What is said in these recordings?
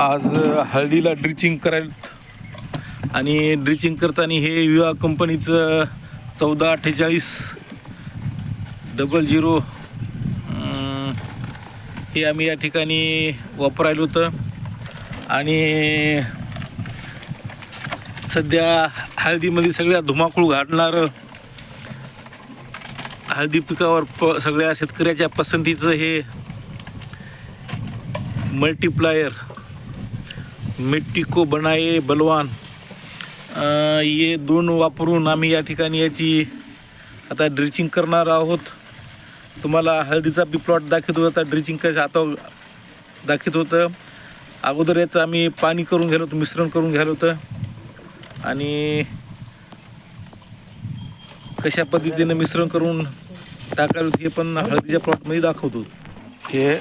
आज हळदीला ड्रिचिंग करायला आणि ड्रिचिंग करताना हे विवा कंपनीचं चौदा अठ्ठेचाळीस डबल झिरो हे आम्ही या ठिकाणी वापरायला होतं. आणि सध्या हळदीमध्ये सगळ्या धुमाकूळ घालणारं हळदी पिकावर प सगळ्या शेतकऱ्याच्या पसंतीचं हे मल्टीप्लायर मिट्टिको बनाए बलवान। ये दोन वापरून आम्ही या ठिकाणी याची आता ड्रिचिंग करणार आहोत. तुम्हाला हळदीचा बी प्लॉट दाखवत होता ड्रिचिंग कशा आता दाखवत होतं. अगोदर याचं आम्ही पाणी करून घ्यालो होतं मिश्रण करून घ्यायला होतं. आणि कशा पद्धतीनं मिश्रण करून टाकायला होतं हे पण हळदीच्या प्लॉटमध्ये दाखवतो. हे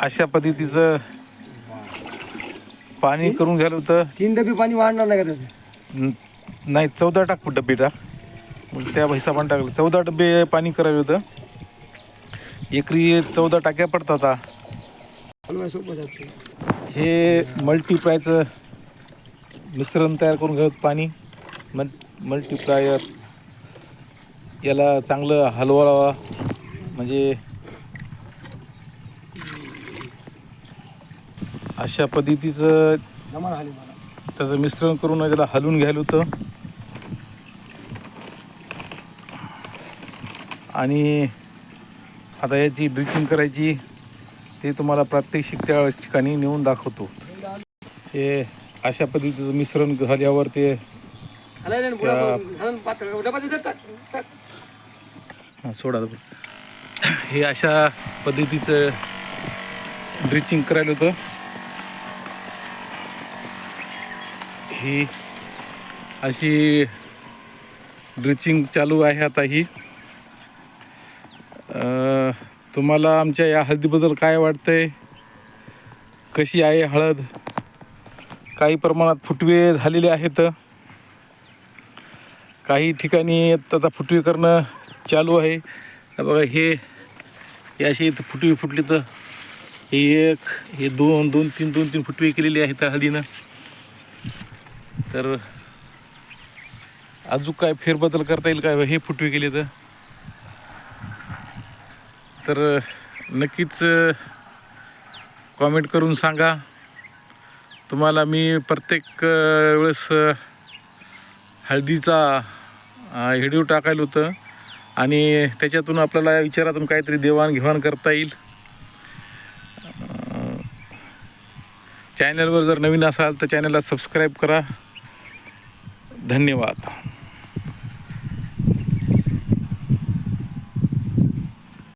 अशा पद्धतीचं पाणी करून घ्यायला होतं. तीन डबे पाणी वाढणार नाही का त्याचं? न- नाही चौदा टाक डबे टाक. मग त्या हिशोबाने टाकलं. चौदा डबे पाणी करायला होतं. एकरी चौदा टाक्या पडतात हे मल्टीप्लायचं मिश्रण तयार करून घ्यावं पाणी. मल मल्टीप्लायर याला चांगलं हलवावा. म्हणजे अशा पद्धतीचं जमा झाली मला. त्याचं मिश्रण करून त्याला हलवून घ्यायला होतं. आणि आता याची ड्रिचिंग करायची ते तुम्हाला प्रात्यक्षिक त्या ठिकाणी नेऊन दाखवतो. हे अशा पद्धतीचं मिश्रण झाल्यावर ते हां सोडा. हे अशा पद्धतीचं ड्रिचिंग करायला होतं. ही अशी ड्रिचिंग चालू आहे आता ही. तुम्हाला आमच्या या हळदीबद्दल काय वाटतंय? कशी आहे हळद? काही प्रमाणात फुटवे झालेले आहेत. काही ठिकाणी आता फुटवे करणं चालू आहे. हे बघा हे अशी असे इथं फुटवे फुटली तर हे एक हे दोन दोन तीन दोन तीन फुटवे केलेले आहेत हळदीनं. तर अजून काय फेरबदल करता येईल काय हे फुटवे गेले तर? तर नक्कीच कॉमेंट करून सांगा. तुम्हाला मी प्रत्येक वेळेस हळदीचा व्हिडिओ टाकायला होतं. आणि त्याच्यातून आपल्याला विचारातून काहीतरी देवाणघेवाण करता येईल. चॅनलवर जर नवीन असाल तर चॅनलला सबस्क्राईब करा. धन्यवाद.